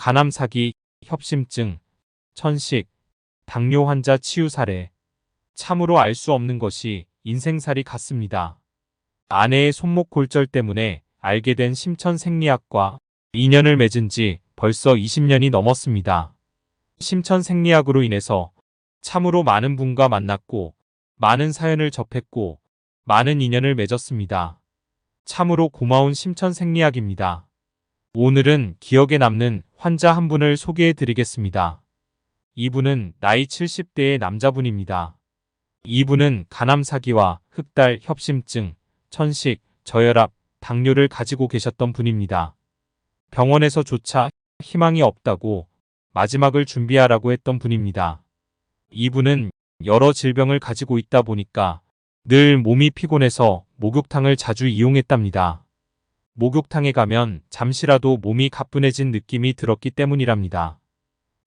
간암 사기, 협심증, 천식, 당뇨 환자 치유 사례. 참으로 알 수 없는 것이 인생살이 같습니다. 아내의 손목 골절 때문에 알게 된 심천 생리학과 인연을 맺은 지 벌써 20년이 넘었습니다. 심천 생리학으로 인해서 참으로 많은 분과 만났고 많은 사연을 접했고 많은 인연을 맺었습니다. 참으로 고마운 심천 생리학입니다. 오늘은 기억에 남는 환자 한 분을 소개해 드리겠습니다. 이분은 나이 70대의 남자분입니다. 이분은 간암 사기와 흑달, 협심증, 천식, 저혈압, 당뇨를 가지고 계셨던 분입니다. 병원에서조차 희망이 없다고 마지막을 준비하라고 했던 분입니다. 이분은 여러 질병을 가지고 있다 보니까 늘 몸이 피곤해서 목욕탕을 자주 이용했답니다. 목욕탕에 가면 잠시라도 몸이 가뿐해진 느낌이 들었기 때문이랍니다.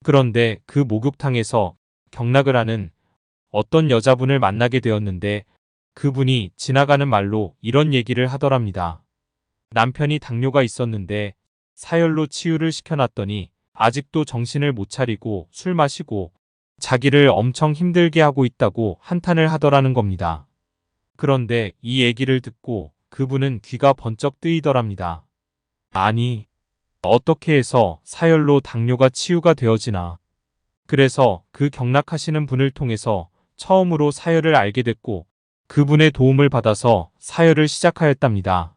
그런데 그 목욕탕에서 경락을 하는 어떤 여자분을 만나게 되었는데 그분이 지나가는 말로 이런 얘기를 하더랍니다. 남편이 당뇨가 있었는데 사열로 치유를 시켜놨더니 아직도 정신을 못 차리고 술 마시고 자기를 엄청 힘들게 하고 있다고 한탄을 하더라는 겁니다. 그런데 이 얘기를 듣고 그분은 귀가 번쩍 뜨이더랍니다. 아니, 어떻게 해서 사열로 당뇨가 치유가 되어지나. 그래서 그 경락하시는 분을 통해서 처음으로 사열을 알게 됐고 그분의 도움을 받아서 사열을 시작하였답니다.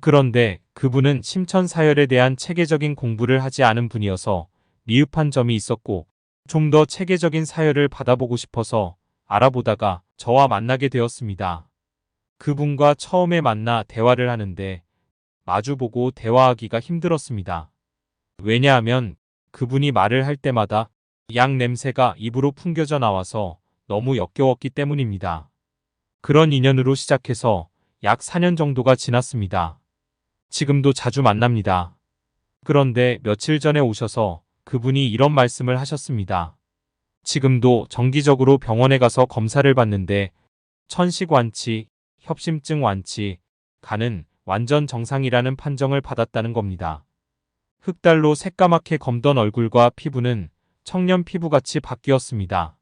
그런데 그분은 심천사열에 대한 체계적인 공부를 하지 않은 분이어서 미흡한 점이 있었고 좀 더 체계적인 사열을 받아보고 싶어서 알아보다가 저와 만나게 되었습니다. 그분과 처음에 만나 대화를 하는데 마주보고 대화하기가 힘들었습니다. 왜냐하면 그분이 말을 할 때마다 양 냄새가 입으로 풍겨져 나와서 너무 역겨웠기 때문입니다. 그런 인연으로 시작해서 약 4년 정도가 지났습니다. 지금도 자주 만납니다. 그런데 며칠 전에 오셔서 그분이 이런 말씀을 하셨습니다. 지금도 정기적으로 병원에 가서 검사를 받는데 천식 완치, 협심증 완치, 간은 완전 정상이라는 판정을 받았다는 겁니다. 흑달로 새까맣게 검던 얼굴과 피부는 청년 피부같이 바뀌었습니다.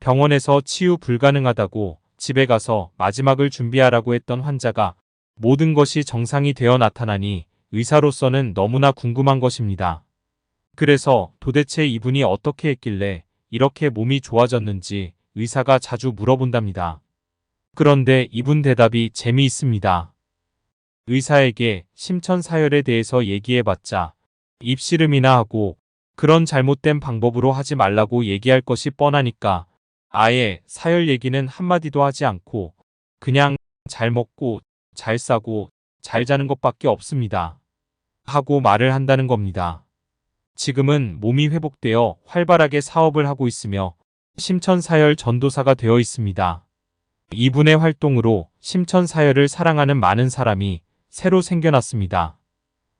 병원에서 치유 불가능하다고 집에 가서 마지막을 준비하라고 했던 환자가 모든 것이 정상이 되어 나타나니 의사로서는 너무나 궁금한 것입니다. 그래서 도대체 이분이 어떻게 했길래 이렇게 몸이 좋아졌는지 의사가 자주 물어본답니다. 그런데 이분 대답이 재미있습니다. 의사에게 심천사열에 대해서 얘기해봤자 입씨름이나 하고 그런 잘못된 방법으로 하지 말라고 얘기할 것이 뻔하니까 아예 사열 얘기는 한마디도 하지 않고 그냥 잘 먹고 잘 싸고 잘 자는 것밖에 없습니다. 하고 말을 한다는 겁니다. 지금은 몸이 회복되어 활발하게 사업을 하고 있으며 심천사열 전도사가 되어 있습니다. 이분의 활동으로 심천사열을 사랑하는 많은 사람이 새로 생겨났습니다.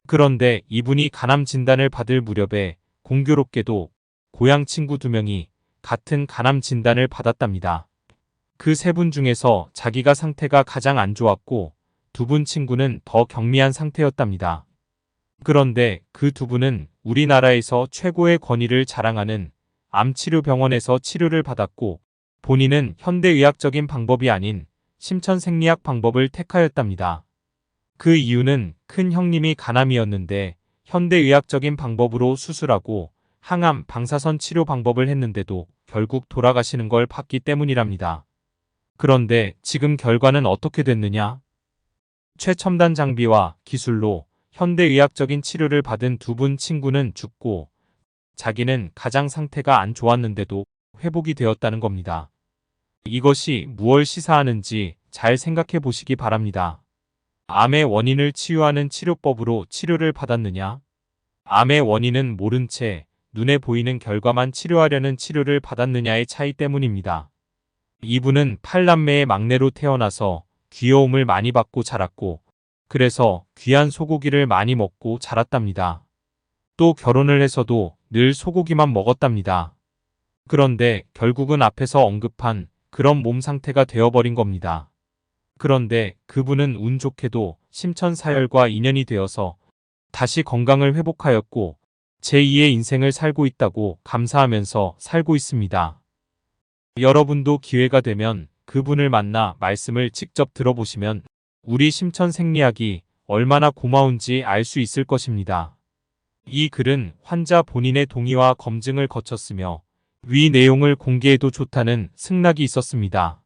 그런데 이분이 간암 진단을 받을 무렵에 공교롭게도 고향 친구 두 명이 같은 간암 진단을 받았답니다. 그 세 분 중에서 자기가 상태가 가장 안 좋았고 두 분 친구는 더 경미한 상태였답니다. 그런데 그 두 분은 우리나라에서 최고의 권위를 자랑하는 암치료병원에서 치료를 받았고 본인은 현대의학적인 방법이 아닌 심천생리학 방법을 택하였답니다. 그 이유는 큰 형님이 간암이었는데 현대의학적인 방법으로 수술하고 항암, 방사선 치료 방법을 했는데도 결국 돌아가시는 걸 봤기 때문이랍니다. 그런데 지금 결과는 어떻게 됐느냐? 최첨단 장비와 기술로 현대의학적인 치료를 받은 두 분 친구는 죽고 자기는 가장 상태가 안 좋았는데도 회복이 되었다는 겁니다. 이것이 무얼 시사하는지 잘 생각해 보시기 바랍니다. 암의 원인을 치유하는 치료법으로 치료를 받았느냐? 암의 원인은 모른 채 눈에 보이는 결과만 치료하려는 치료를 받았느냐의 차이 때문입니다. 이분은 팔남매의 막내로 태어나서 귀여움을 많이 받고 자랐고 그래서 귀한 소고기를 많이 먹고 자랐답니다. 또 결혼을 해서도 늘 소고기만 먹었답니다. 그런데 결국은 앞에서 언급한 그런 몸 상태가 되어버린 겁니다. 그런데 그분은 운 좋게도 심천사열과 인연이 되어서 다시 건강을 회복하였고 제2의 인생을 살고 있다고 감사하면서 살고 있습니다. 여러분도 기회가 되면 그분을 만나 말씀을 직접 들어보시면 우리 심천 생리학이 얼마나 고마운지 알 수 있을 것입니다. 이 글은 환자 본인의 동의와 검증을 거쳤으며 위 내용을 공개해도 좋다는 승낙이 있었습니다.